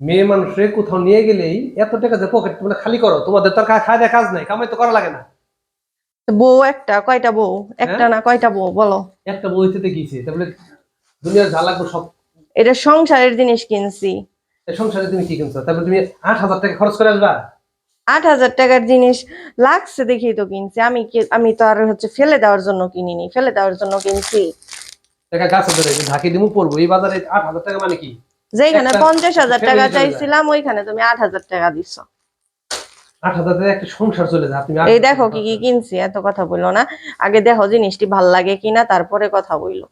মেয়ে মানুষে কোথাও নিয়ে গেলেই এত টাকা যে পকেট মানে খালি করো তোমাদের তো আর খা- কাজ নাই কামাই তো করা লাগে না। বউ একটা কয়টা বউ? একটা হ্যাঁ? না কয়টা বউ বলো। একটা বইতে গিয়েছে তারপরে দুনিয়ার যা লাগবে সব এটা সংসারের জিনিস কিনছি। এই সংসারে তুমি কি কিনছো? তারপরে তুমি আট হাজার টাকা খরচ করে আসবা। আট হাজার টাকার জিনিস লাগছে দেখেই তো কিনছি। আমি আমি তো আর হচ্ছে ফেলে দেওয়ার জন্য কিনিনি ফেলে দেওয়ার জন্য কিনছি। টাকা গাছে ধরে ঢাকি দিমু পড়ব। এই বাজারে আট হাজার টাকা মানে কি? যেখানে পঞ্চাশ হাজার টাকা চাইছিলাম ওইখানে তুমি আট হাজার টাকা আট এই দেখো কি কি কিনছি এত কথা বলল না। আগে দেখো জিনিসটি ভালো লাগে কিনা তারপরে কথা বলল।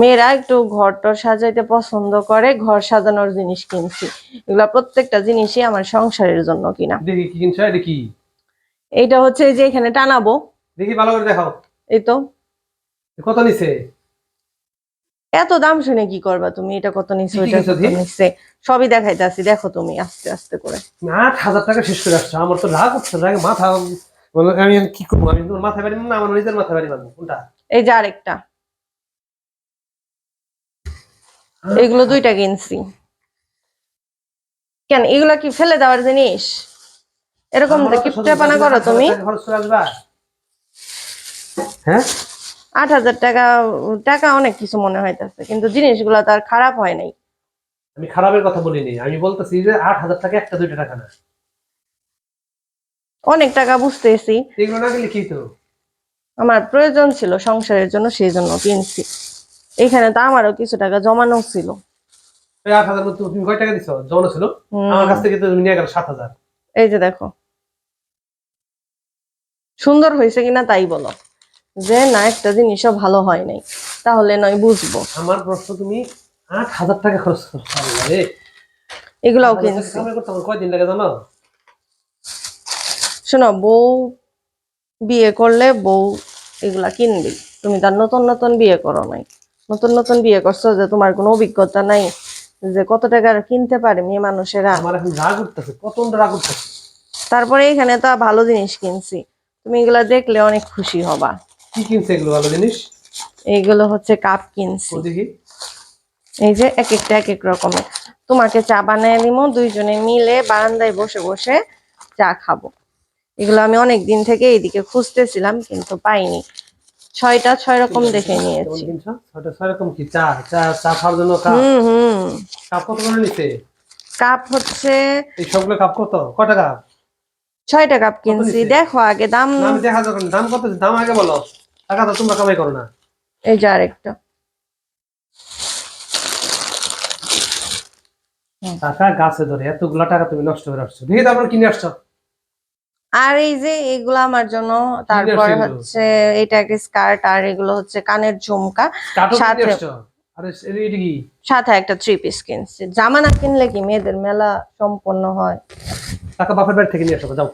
মেয়েরা একটু ঘর টর সাজাইতে পছন্দ করে ঘর সাজানোর জিনিস কিনছি। এগুলা প্রত্যেকটা জিনিসই আমার সংসারের জন্য কিনা। দেখি কি কিনছো এটা কি? এইটা হচ্ছে যে এখানে টানাবো। দেখি ভালো করে দেখাও। এই তো। কত নিছে? এত দাম শুনে কি করবা তুমি? এটা কত ওইটা কিনছো কত? নিচ্ছে সবই দেখাইতেছি দেখো তুমি আস্তে আস্তে করে। আট হাজার টাকা শেষ করে আসছো। আমার তো রাগ উঠছে রাগে মাথা বলো, আমি কি করব? আমি তোমার মাথায় বাড়ি না আমার নিজের মাথায় বাড়ি মারবো কোনটা? এই যে আরেকটা। এগুলো দুইটা কিনছি। কেন এগুলা কি ফেলে দেওয়ার জিনিস? এরকম কিপটাপানা সত্যি করো তুমি। হ্যাঁ? আট হাজার টাকা টাকা অনেক কিছু মনে হইতেছে কিন্তু জিনিসগুলো তো আর খারাপ হয় নাই। আমি খারাপের কথা বলিনি আমি বলতেছি যে আট হাজার টাকা একটা দুইটা টাকা না। অনেক টাকা বুঝতেছি। এগুলো না গেলে কি তো আমার প্রয়োজন ছিল সংসারের জন্য সেই জন্য কিনছি। এখানে তো আমারও কিছু টাকা জমানো ছিল। আট হাজার তুমি কয় টাকা দিছো? জমানো ছিল? আমার কাছ থেকে তুমি নিয়ে গেল সাত হাজার। এই যে দেখো। সুন্দর হয়েছে কিনা তাই বলো। যে না একটা জিনিসও ভালো হয় নাই তাহলে নয় বুঝব। আমার প্রশ্ন তুমি আট হাজার টাকা খরচ করছ এগুলাও কিনছি। কয়দিন লাগে জানো? শোনো বউ বিয়ে করলে বউ এগুলা কিনবি। তুমি তার নতুন নতুন বিয়ে করো নাই। নতুন নতুন বিয়ে করছ যে তোমার কোনো অভিজ্ঞতা নাই যে কত টাকার কিনতে পারে মেয়ে মানুষেরা। আমার এখন রাগ উঠতেছে প্রচণ্ড রাগ উঠতেছে। তারপরে এখানে তো ভালো জিনিস কিনছি। তুমি এগুলা দেখলে অনেক খুশি হবা। কি কিনছে এগুলো ভালো জিনিস? এইগুলো হচ্ছে কাপ কিনছি। এই যে এক একটা এক এক রকমের। তোমাকে চা বানায় নিমো দুইজনে মিলে বারান্দায় বসে বসে চা খাব। এগুলো আমি অনেক দিন থেকে এইদিকে খুঁজতেছিলাম কিন্তু পাইনি। ছয়টা ছয় রকম দেখে নিয়েছি। ছয়টা ছয় রকম কি চা? চা চা খাওয়ার জন্য কাপ? হুম হুম। কাপ কত করে নিচ্ছে কাপ হচ্ছে এই সবগুলো কাপ কত? কয় টাকা ছয়টা কাপ কিনছি। দেখো আগে দাম। আমি দেখা দাম কত? দাম আগে বলো। টাকা তো তোমরা কামাই করো না। এই যে আরেকটা। টাকা গাছে ধরে এতগুলা টাকা তুমি নষ্ট করে আসছো দেখি তারপর কিনে আসছো? আর এই যে এগুলো আমার জন্য তারপর হচ্ছে এটা একটা স্কার্ট আর এগুলো হচ্ছে কানের ঝুমকা। সাথে- সাথে একটা থ্রি পিস কিনছি। জামা না কিনলে কি মেয়েদের মেলা সম্পন্ন হয়? টাকা বাপের বাড়ি থেকে নিয়ে আসো যাও।